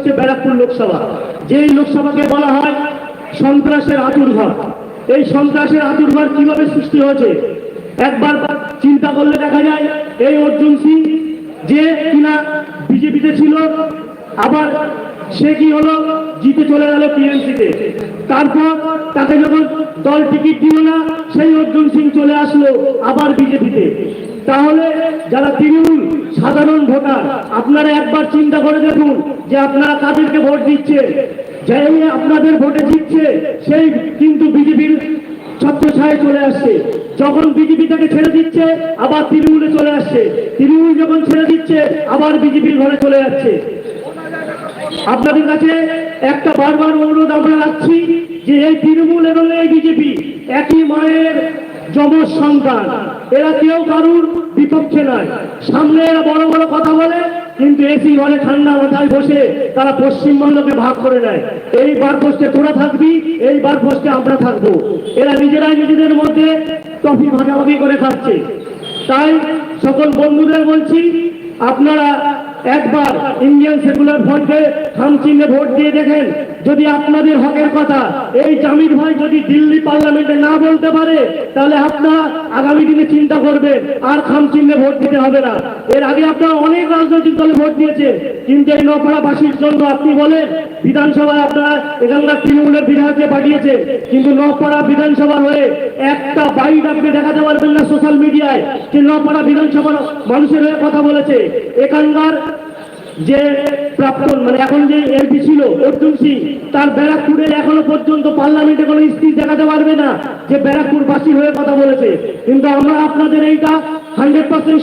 হচ্ছে ব্যারাকপুর লোকসভা। যেই লোকসভাকে বলা হয় সন্ত্রাসের আতুর্ঘর এই সন্ত্রাসের আতুর্ঘর কীভাবে সৃষ্টি হয়েছে? একবার চিন্তা করলে দেখা যায়, এই অর্জুন সিং যে কিনা বিজেপিতে ছিল, আবার সে কি হলো, জিতে চলে গেল টিএমসিতে। তারপর তাকে যখন দল টিকিট দিল না, সেই অর্জুন সিং চলে আসলো আবার বিজেপিতে। তাহলে যারা তৃণমূল, সাধারণ ভোটার, আপনারা একবার চিন্তা করে দেখুন যে আপনারা কাদেরকে ভোট দিচ্ছে? যে আপনাদের ভোটে জিতছে, সেই কিন্তু বিজেপির ছত্রছায় চলে আসছে। যখন বিজেপি তাকে ছেড়ে দিচ্ছে, আবার তৃণমূলে চলে আসছে। তৃণমূল যখন ছেড়ে দিচ্ছে, আবার বিজেপির ঘরে চলে যাচ্ছে। আপনাদের কাছে একটা বারবার অনুরোধ আমরা রাখছি যে এই তৃণমূল এবং এই বিজেপি একই মায়ের যমজ সন্তান, এরা কেউ কারুর বিপক্ষে নয়। সামনে এরা বড় বড় কথা বলে, কিন্তু এসি ঘরে ঠান্ডা মাথায় বসে তারা পশ্চিমবঙ্গকে ভাগ করে নেয়। এই বার পোস্টে তোরা থাকবি, এই বার পোস্টে আমরা থাকব। এরা নিজেরাই নিজেদের মধ্যে টফি ভাগাভাগি করে খাচ্ছে। তাই সকল বন্ধুদের বলছি, আপনারা একবার ইন্ডিয়ান সেকুলার ফ্রন্টে খাম চিহ্নে ভোট দিয়ে দেখেন। যদি আপনাদের হকের কথা, এই জামির ভাই যদি দিল্লি পার্লামেন্টে না বলতে পারে, তাহলে আপনারা আগামী দিনে চিন্তা করবেন, আর খাম চিহ্নে ভোট দিতে হবে না। এর আগে আপনারা অনেক রাজনৈতিক দলে ভোট দিয়েছেন, কিন্তু এই নপাড়াবাসীর জন্য আপনি বলেন, বিধানসভায় আপনারা এখানকার তৃণমূলের বিধায়ককে পাঠিয়েছে কিন্তু নপাড়া বিধানসভা হয়ে একটা বাইট আপনি দেখাতে পারবেন না সোশ্যাল মিডিয়ায় যে নপাড়া বিধানসভার মানুষের হয়ে কথা বলেছে। এখানকার যে প্রাক্তন মানে এখন যে এমপি ছিল, অর্জুন সিং, তার ব্যারাকপুরে এখনও পর্যন্ত পার্লামেন্টে কোনো স্থির দেখাতে পারবে না যে ব্যারাকপুর ব্যারাকপুরবাসী হয়ে কথা বলেছে। কিন্তু আমরা আপনাদের এইটা হান্ড্রেড পার্সেন্ট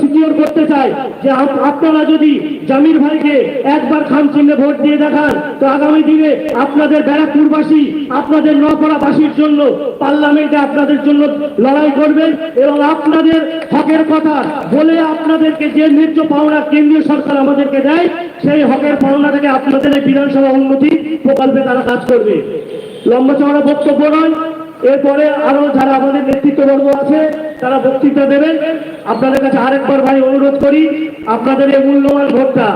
সিকিওর করতে চাই যে আপনারা যদি জামির ভাইকে একবার খান চিহ্নে ভোট দিয়ে দেখান, তো আগামী দিনে আপনাদের ব্যারাকপুরবাসী, আপনাদের নপড়াবাসীর জন্য পার্লামেন্টে আপনাদের জন্য লড়াই করবেন এবং আপনাদের হকের কথা বলে আপনাদেরকে যে ন্যায্য পাওনা কেন্দ্রীয় সরকার আমাদেরকে দেয়, সেই হকের পাওনা থেকে আপনাদের বিধানসভা উন্নতি প্রকল্পে তারা কাজ করবে। লম্বা চওড়া বক্তব্য নয় এরপরে আরও যারা আমাদের নেতৃত্ববর্গ আছে, তারা বক্তৃতা দেবেন। আপনাদের কাছে আরেকবার ভাই অনুরোধ করি, আপনাদের এই মূল্যবান ভোটটা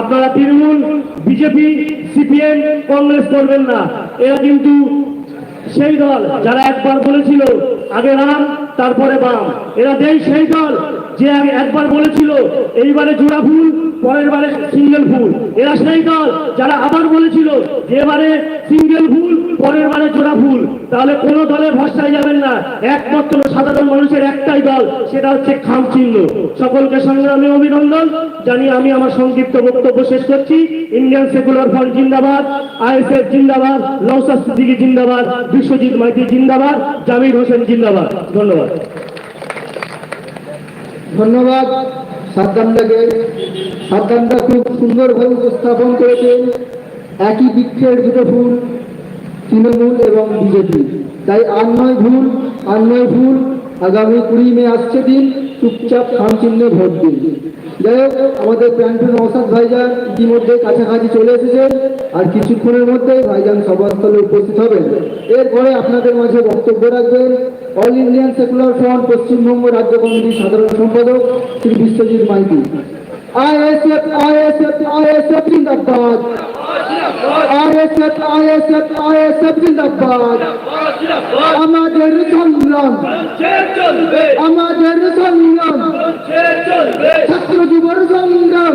আপনারা তৃণমূল, বিজেপি, সিপিএম, কংগ্রেস করবেন না। এরা কিন্তু সেই দল যারা একবার বলেছিল, আগে রাম, তারপরে বাম। এরা দেই সেই দল যে একবার বলেছিল, এইবারে জোড়া ফুল পরের বারে সিঙ্গেল ফুল। এরা সেই দল, যারা আবার বলেছিল যে এবারে সিঙ্গেল ফুল, পরের বারে জোড়া ফুল, তাহলে কোন দলে ভরসায় যাবেন না। একমাত্র সাধারণ মানুষের একটাই দল, সেটা হচ্ছে খাম চিহ্ন। সকলকে সংগ্রামে অভিনন্দন। জানি আমি আমার সংক্ষিপ্ত বক্তব্য শেষ করছি। ইন্ডিয়ান সেকুলার ফ্রন্ট জিন্দাবাদ, আইএসএফ জিন্দাবাদ নৌসাদ সিদ্দিকী জিন্দাবাদ, বিশ্বজিৎ মাইতি জিন্দাবাদ, জামির হোসেন জিন্দাবাদ। ধন্যবাদ। ধন্যবাদ। সাদ্দামদাকে সাদ্দামটা খুব সুন্দরভাবে উপস্থাপন করেছেন। একই বৃক্ষের দুটো ফুল, তৃণমূল এবং বিজেপি। তাই আর নয় ভুল, আর নয় ভুল, আগামী কুড়ি মে আসছে দিন চুপচাপ খাম ভোট দিন। যাই হোক, আমাদের প্যান্টু নৌসাদ ভাইজান ইতিমধ্যে কাছাকাছি চলে এসেছেন আর কিছুক্ষণের মধ্যে ভাইজান সভাস্থলে উপস্থিত হবেন। এরপরে আপনাদের মাঝে বক্তব্য রাখবেন all Indian secular front Paschimbanga রাজ্য কমিটির সাধারণ সম্পাদক Shri Biswajit Maity. ISF ISF ISF জিন্দাবাদ। আইএসএফ আইএসএফ আইএসএফ জিন্দাবাদ আমাদের সংগ্রাম আমাদের সংগ্রাম ছাত্র যুবর সংগ্রাম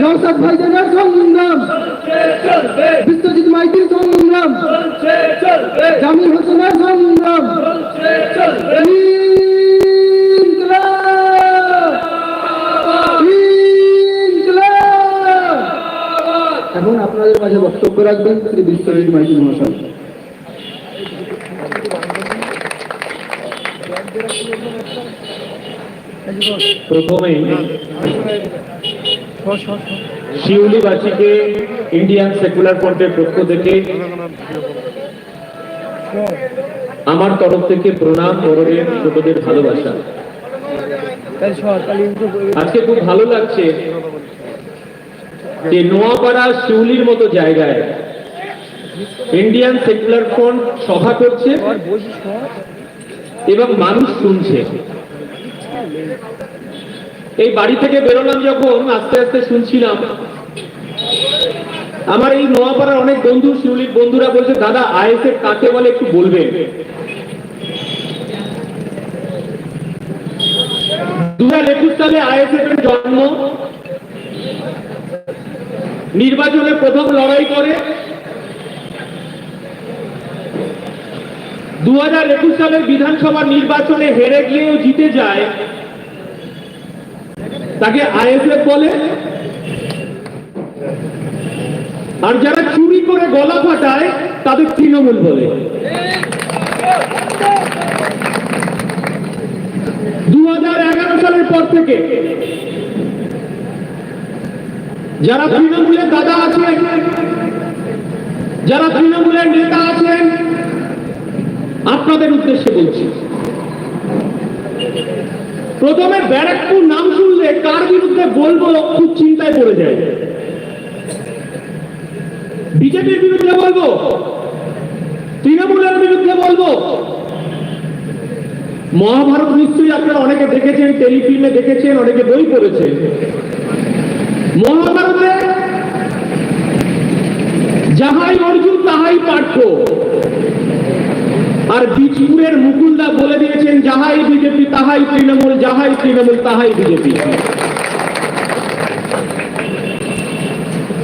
নৌসাদ ভাইজানের সংগ্রাম বিশ্বজিৎ মাইতির সংগ্রাম জামির হোসেনের সংগ্রাম ইনকলাব! বক্তব্য রাখবেন শ্রী বিশ্বজিৎ মাইতি মহাশয়। প্রথমে শিউলিবাসীকে ইন্ডিয়ান সেকুলার ফ্রন্টের পক্ষ থেকে আমার তরফ থেকে প্রণাম বড়দের ছোটদের ভালোবাসা। আজকে খুব ভালো লাগছে। যে নোয়াপাড়া শিউলির মতো জায়গায় ইন্ডিয়ান সেকুলার ফ্রন্ট সভা করছে এবং মানুষ শুনছে। এই বাড়ি থেকে বেরোলাম যখন, আস্তে আস্তে শুনছিলাম। আমার এই নোয়াপাড়ার অনেক বন্ধু, শিউলির বন্ধুরা বলছে, দাদা, আইএসএফ কাকে বলে একটু বলবেন? দু হাজার একুশ সালে আইএসএফ এর জন্ম। নির্বাচনে প্রথম লড়াই করে দু হাজার একুশ সালের বিধানসভা নির্বাচনে হেরে গিয়েও জিতে যায়, তাকে আইএসএফ বলে। আর যারা চুরি করে গলা ফাটায়, তাদের তৃণমূল বলে। দু হাজার এগারো সালের পর থেকে যারা তৃণমূলের দাদা আছেন, যারা তৃণমূলের নেতা আছেন, আপনাদের উদ্দেশ্যে বলছি। প্রথমে ব্যারাকপুর নাম শুনলে কার বিরুদ্ধে বলব খুব চিন্তায় পড়ে যায়। বিজেপির বিরুদ্ধে বলব, তৃণমূলের বিরুদ্ধে বলব। মহাভারত নিশ্চয়ই আপনারা অনেকে দেখেছেন, টেলিফিল্মে দেখেছেন, অনেকে বই পড়েছেন। মহাভারতে যাহাই অর্জুন, তাহাই পাঠ্য আর মুকুলদা বলে দিয়েছেন, যাহাই বিজেপি, তাহাই তৃণমূল, যাহাই তৃণমূল, তাহাই বিজেপি।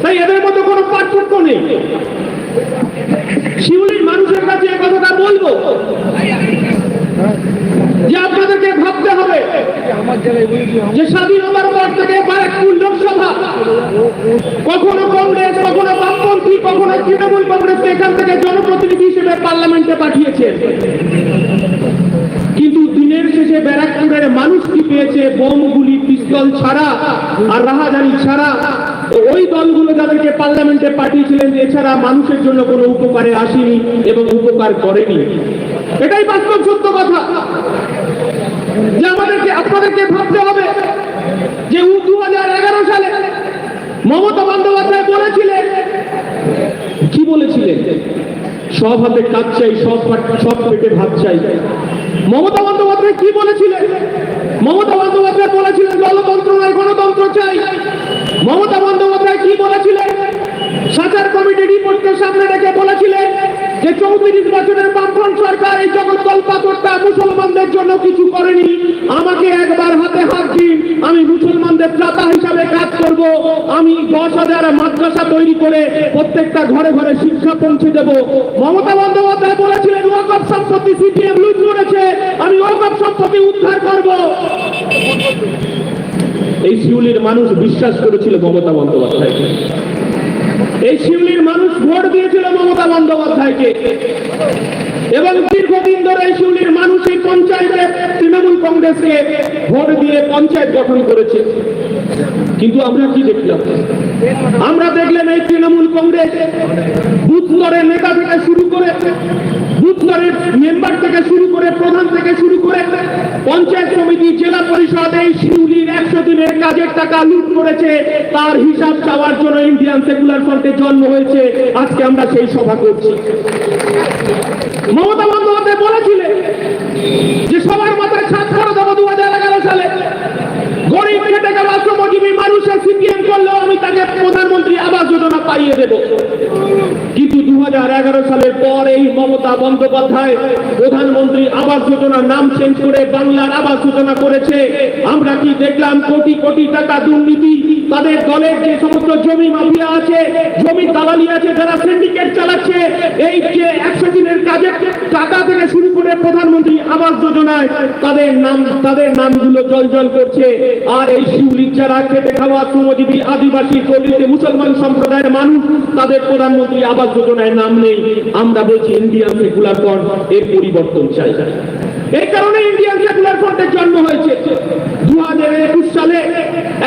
তাই এদের মতো কোনো পার্থক্য নেই। শিউলির মানুষের কাছে এ কথাটা বলব যে আপনাদেরকে ভাবতে হবে যে স্বাধীনতার পর থেকে কখনো কংগ্রেস, কখনো বামপন্থী, কখনো তৃণমূল কংগ্রেস এখান থেকে জনপ্রতিনিধি হিসেবে পার্লামেন্টে পাঠিয়েছেন কিন্তু দিনের শেষে ব্যারাকপুরের মানুষ কি পেয়েছে? বোম গুলি, পিস্তল ছাড়া আর রাহাজানি ছাড়া। ওই দলগুলো যাদেরকে পার্লামেন্টে পাঠিয়েছিলেন, এছাড়া মানুষের জন্য কোনো উপকারে আসেনি এবং উপকার করেনি। এটাই বাস্তব সত্য কথা। যে আমাদেরকে, আপনাদেরকে ভাবতে হবে। যে দু হাজার এগারো সালে মমতা বন্দ্যোপাধ্যায় বলেছিলেন, কি বলেছিলেন? সব হাতে কাজ চাই, সব সব পেটে ভাত চাই। মমতা বন্দ্যোপাধ্যায় কি বলেছিলেন? মমতা বন্দ্যোপাধ্যায় বলেছিলেন, গণতন্ত্র নয়, গণতন্ত্র চাই। মমতা বন্দ্যোপাধ্যায় কি বলেছিলেন? সাচার কমিটি রিপোর্টকে সামনে রেখে বলেছিলেন যে চৌত্রিশ নির্বাচনের বামফ্রন্ট সরকার এই জগদ্দল পাথরটা মুসলমানদের জন্য কিছু করেনি, আমাকে একবার হাতে হাত দিন, আমি মুসলমানদের ত্রাতা হিসাবে কাজ করব, আমি দশ হাজার মাদ্রাসা তৈরি করে প্রত্যেকটা ঘরে ঘরে শিক্ষা পৌঁছে দেব। মমতা বন্দ্যোপাধ্যায় বলেছিলেন ওয়াকফ সম্পত্তি সিপিএম লুট করেছে, আমি ওয়াকফ সম্পত্তি উদ্ধার করব। এই শিউলির মানুষ বিশ্বাস করেছিল মমতা বন্দ্যোপাধ্যায়কে। এই শিমলির মানুষ ভোট দিয়েছিল মমতা বন্দ্যোপাধ্যায়কে। এবং দীর্ঘদিন ধরে শিউলির মানুষ এই পঞ্চায়েতে তৃণমূল কংগ্রেসকে ভোট দিয়ে পঞ্চায়েত গঠন করেছে। কিন্তু আমরা কি দেখলাম? আমরা দেখলাম এই তৃণমূল কংগ্রেস বুথ স্তরের নেতা থেকে শুরু করে, বুথ স্তরের মেম্বার থেকে শুরু করে, প্রধান থেকে শুরু করে পঞ্চায়েত সমিতি, জেলা পরিষদ এই শিউলির একশো দিনের কাজের টাকা লুট করেছে। তার হিসাব চাওয়ার জন্য ইন্ডিয়ান সেকুলার ফ্রন্টের জন্ম হয়েছে। আজকে আমরা সেই সভা করছি। মমতা বন্দ্যোপাধ্যায় বলেছিলেন যে সবার মাথায় ছাদ করে দেবো দু হাজার এগারো সালে। গরিব খেটে খাওয়া শ্রমজীবী মানুষের সিপিএম করলেও আমি তাকে প্রধানমন্ত্রী আবাস যোজনা পাইয়ে দেব। কিন্তু দু সালের পর এই মমতা বন্দ্যোপাধ্যায় প্রধানমন্ত্রী আবাস যোজনার নাম চেঞ্জ করে বাংলার আবাস যোজনা করেছে। আমরা কি দেখলাম কোটি কোটি টাকা দুর্নীতি তাদের দলের যে সমস্ত জমি মাফিয়া আছে, জমি দালালি আছে, যারা সিন্ডিকেট চালাচ্ছে, এই যে একশো দিনের কাজে টাকা থেকে শুরু করে প্রধানমন্ত্রী আবাস যোজনায় তাদের নাম, তাদের নামগুলো জল জল করছে। আর এই শিউলির যারা খেটে খাওয়া শ্রমজীবী আদিবাসী দলিত মুসলমান সম্প্রদায়ের মানুষ, তাদের প্রধানমন্ত্রী আবাস যোজনায় নাম নেই। আমরা বলছি ইন্ডিয়ান সেকুলার ফ্রন্ট এর পরিবর্তন চাই। এই কারণে ইন্ডিয়ান সেকুলার ফ্রন্টের জন্ম হয়েছে। দু হাজার একুশ সালে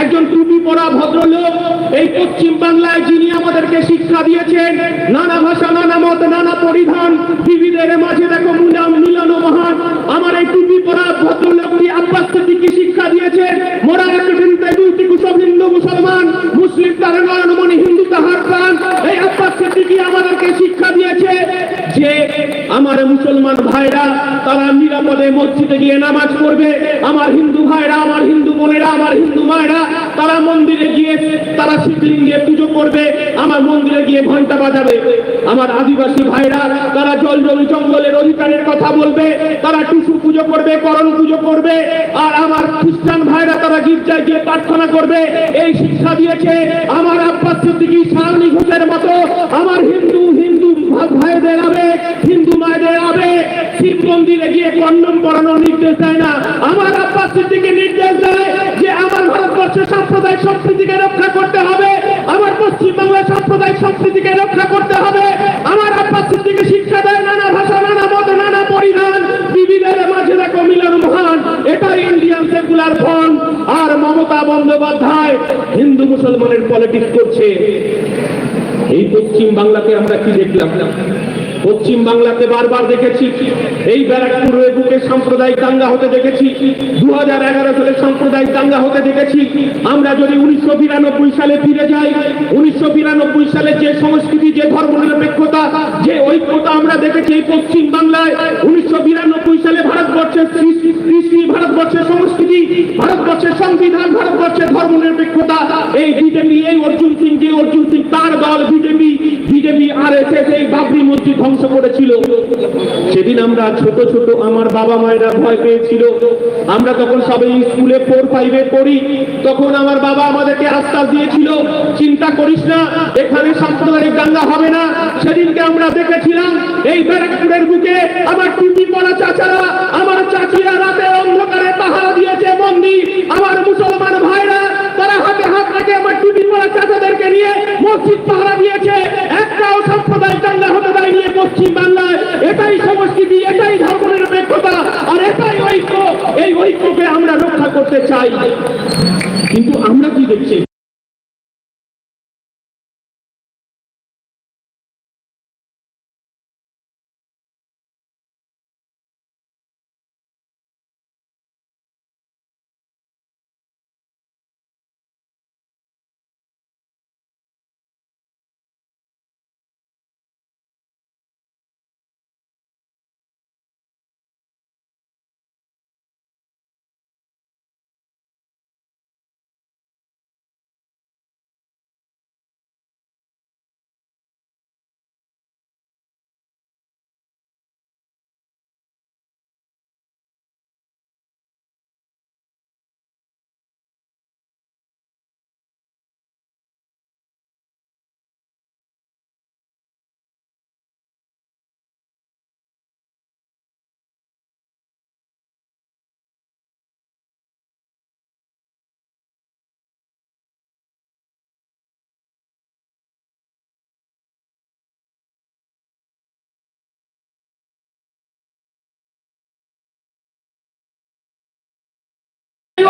একজন টুপি পরা ভদ্রলোক এই পশ্চিম বাংলায় যিনি আমাদেরকে শিক্ষা দিয়েছেন, নানা ভাষা, নানা মত, নানা পরিধান টিভিদের মাঝে দেখো মুলাম মিলন ও মহান আমার এই টুপি পরা ভদ্রলোকটি আব্বাস সিদ্দিকী শিক্ষা দিয়েছেন মোরা এক চিন্তায় দুই টিকু সব হিন্দু মুসলমান মুসলিম তার নয়নমণি হিন্দু তাহার প্রাণ এই আব্বাস সিদ্দিকী আমাদেরকে শিক্ষা দিয়েছে যে আমার মুসলমান ভাইরা, তারা নিরাপদে মসজিদে গিয়ে নামাজ পড়বে। আমার হিন্দু ভাইরা, আমার হিন্দু বোনেরা, আমার হিন্দু মায়েরা, তারা মন্দিরে গিয়ে, তারা শিবলিঙ্গ দিয়ে পুজো করবে, আমার মন্দিরে গিয়ে ঘণ্টা বাজাবে। আমার আদিবাসী ভাইরা, তারা জল জমি জঙ্গলের অধিকারের কথা বলবে, তারা টুসু পুজো করবে, করণ পুজো করবে, আর আমার খ্রিস্টান ভাইরা, তারা গির্জায় গিয়ে প্রার্থনা করবে, এই শিক্ষা দিয়েছে আমার আব্বাস সিদ্দিকী সারণী ঘোষের মতো। আমার হিন্দু হিন্দু ভাইদের আবে হিন্দু শিব মন্দিরে গিয়ে কন্ডম পড়ানোর নির্দেশ দেয় না। আমার আব্বাস সিদ্দিকী নির্দেশ দেয় যে আমার ভারতবর্ষের সাম্প্রদায়িক সম্প্রীতিকে রক্ষা করতে হবে। আমার পশ্চিমবাংলার সাম্প্রদায়িক সম্প্রীতিকে রক্ষা করতে হবে। আমার আব্বাস সিদ্দিকী শিক্ষা দেয় নানা ভাষা, নানা মত, নানা পরিধান। বিবিধের মাঝে দেখো মিলন মহান। এটাই ইন্ডিয়ান সেকুলার ফ্রন্ট। আর মমতা বন্দ্যোপাধ্যায় হিন্দু মুসলমানের পলিটিক্স করছে। এই পশ্চিম বাংলাতে আমরা কি দেখলাম? পশ্চিম বাংলাতে বারবার দেখেছি। এই ব্যারাকপুরের বুকে সাম্প্রদায়িক দাঙ্গা হতে দেখেছি। দু সালে সাম্প্রদায়িক দাঙ্গা হতে দেখেছি। আমরা যদি উনিশশো সালে ফিরে যাই, উনিশশো সালে যে সংস্কৃতি, যে ধর্মনিরপেক্ষতা, যে ঐক্যতা আমরা দেখেছি এই পশ্চিম বাংলায়, উনিশশো সালে ভারতবর্ষের কৃষি ভারতবর্ষের সংস্কৃতি, ভারতবর্ষের সংবিধান, ভারতবর্ষের ধর্মনিরপেক্ষতা, এই বিজেপি, এই অর্জুন সিং, যে অর্জুন সিং তার দল বিজেপি বিজেপি আর এসে এই বাবরি মসজিদ ধ্বংস করেছিল। সেদিন আমরা ছোট ছোট আমার বাবা মায়েরা ভয় পেয়েছিল। আমরা তখন সবাই স্কুলে ফোর ফাইভে পড়ি। তখন আমার বাবা আমাদেরকে আশ্বাস দিয়েছিল, চিন্তা করিস না, এখানে সাম্প্রদায়িক দাঙ্গা হবে না। সেদিনকে আমরা দেখেছিলাম, এই ব্যারাকপুরের বুকে আমার টুপি পরা চাচারা আমার চাচিরা রাতে অন্ধকারে পাহারা দিয়েছে মন্দির আমার মুসলমান ভাইরা, তারা হাতে হাত রেখে আমার টুপি পরা চাচাদেরকে নিয়ে মসজিদ পাহারা পশ্চিম বাংলায় এটাই সংস্কৃতি, এটাই ধর্মনিরপেক্ষতা আর এটাই ঐক্য। এই ঐক্যকে আমরা রক্ষা করতে চাই। কিন্তু আমরা কি দেখছি?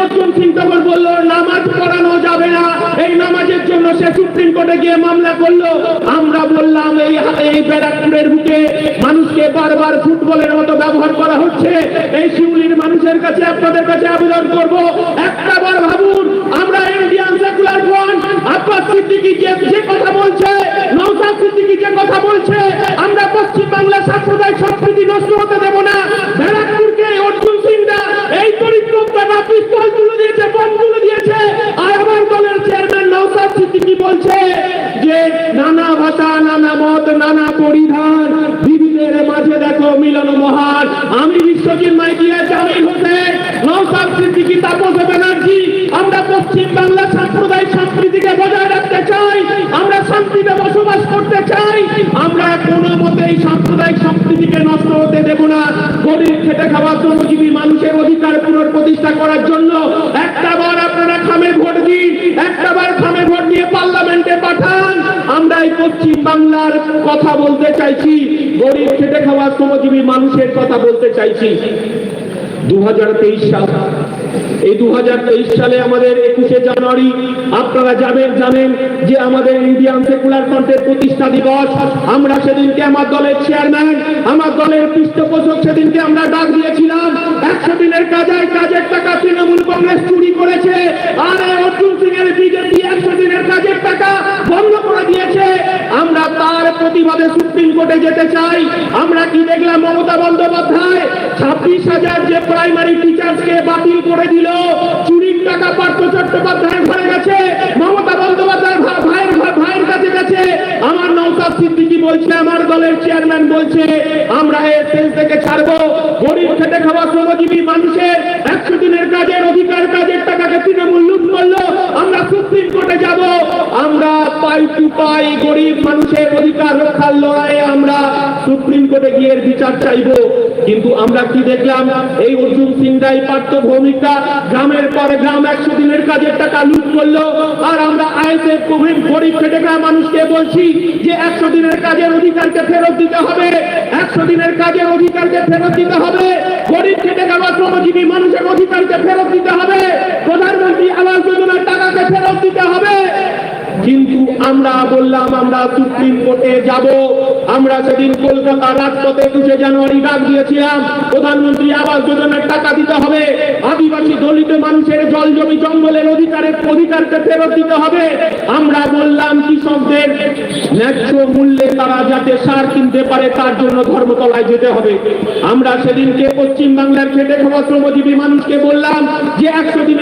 অর্জুন সিং তখন বলল, নামাজ পড়ানো যাবে না। এই নামাজের জন্য সে সুপ্রিম কোর্টে গিয়ে মামলা করল। আমরা বললাম, এই এই ব্যারাকপুরের বুকে মানুষকে বারবার ফুটবলের মতো ব্যবহার করা হচ্ছে। এই শিউলির মানুষের কাছে আপনাদের কাছে আবেদন করব। একটা বার ভাবুন, আমরা Indian secular front. Abbas Siddiqui যে যে কথা বলছে, নওশাদ সিদ্দিকী যে কথা বলছে, আমরা পশ্চিম বাংলা সাম্প্রদায়িক সম্প্রীতি নষ্ট হতে দেব না। ব্যারাকপুরকে অর্জুন সিংরা এই দরিদ্রতা পিস্তল তুলে দিয়েছে বম তুলে দিয়েছে আর আমার দলের চেয়ারম্যান নওশাদ সিদ্দিকী বলছে যে নানা ভাষা নানা মত নানা পরিধান। বিবিধের মাঝে দেখো মিলন মহান। আমি বিশ্বজিৎ মাইকিয়া জামিল হোসেন। নওশাদ সিদ্দিকী, তাপস ব্যানার্জি। আমরা পশ্চিম বাংলা সাম্প্রদায়িক সম্প্রীতিকে বজায় রাখতে চাই। আমরা শান্তিতে বসবাস করতে চাই। আমরা কোনো মতেই সাম্প্রদায়িক সম্প্রীতিকে নষ্ট হতে দেব না। গরিব খেটে খাওয়া শ্রমজীবী মানুষের অধিকার পুনঃপ্রতিষ্ঠা করার জন্য একটা বার আপনারা খামে ভোট দিন। একটা বার খামে ভোট দিয়ে পাঠান এই পশ্চিম বাংলার কথা বলতে চাইছি, গরিব খেটে খাওয়া শ্রমজীবী মানুষের কথা বলতে চাইছি। দু সাল। এই দু সালে আমাদের একুশে জানুয়ারি, আপনারা যাবেন জানেন যে আমাদের ইন্ডিয়ান সেকুলার ফ্রন্টের প্রতিষ্ঠা দিবস। আমরা সেদিনকে আমার দলের চেয়ারম্যান, আমার দলের পৃষ্ঠপোষক সেদিনকে আমরা ডাক দিয়েছিলাম। একশো দিনের কাজে কাজের টাকা তৃণমূল কংগ্রেস চুরি করেছে। আর অর্জুন সিং এর বিজেপি একশো দিনের কাজের টাকা বন্ধ তার প্রতি কীভাবে সুপ্রিম কোর্টে যেতে চাই। আমরা কি দেখলাম মমতা বন্দ্যোপাধ্যায়? ছাব্বিশ হাজার যে প্রাইমারি টিচার্সকে বাতিল করে দিল, চুরির টাকা পার্থ চট্টোপাধ্যায় ঘরে গেছে, মমতা বন্দ্যোপাধ্যায় ভাইয়ের ভাইয়ের কাছে গেছে। আমার নৌসাদ সিদ্দিকি বলছে, আমার দলের চেয়ারম্যান বলছে, আমরা সেল থেকে ছাড়বো। গরিব খেটে খাওয়া শ্রমজীবী মানুষের একশো দিনের কাজের অধিকার কাজের টাকাকে তৃণমূল লুট করল আমরা সুপ্রিম কোর্টে যাব আমরা পাই গরিব মানুষের অধিকার রক্ষার লড়াইয়ে আমরা সুপ্রিম কোর্টে গিয়ে বিচার চাইব। কিন্তু আমরা কি দেখলাম? এই অর্জুন সিং রায় পার্থ ভৌমিকা গ্রামের পর গ্রাম একশো দিনের কাজের টাকা লুট করল। আর আমরা আইএসএফ গরিব গরিব খেটে খাওয়া মানুষকে বলছি যে একশো দিনের কাজের অধিকারকে ফেরত দিতে হবে। একশো দিনের কাজের অধিকারকে ফেরত দিতে হবে। গরিব খেটে খাওয়া শ্রমজীবী মানুষের অধিকারকে ফেরত দিতে হবে। কিন্তু আমরা বললাম, আমরা সুপ্রিম কোর্টে যাব। আমরা সেদিন কলকাতা রাজপথে একুশে জানুয়ারি ডাক দিয়েছিলাম, প্রধানমন্ত্রী আবাস যোজনার টাকা দিতে হবে। আদিবাসী দলিত মানুষের জল জমি জঙ্গলের অধিকারের অধিকারকে ফেরত দিতে হবে। আমরা বললাম, কৃষকদের ন্যায্য মূল্যে তারা যাতে সার কিনতে পারে, তার জন্য ধর্মতলায় যেতে হবে। আমরা সেদিনকে পশ্চিম বাংলার খেটে খাওয়া শ্রমজীবী মানুষকে বললাম যে একশো দিনের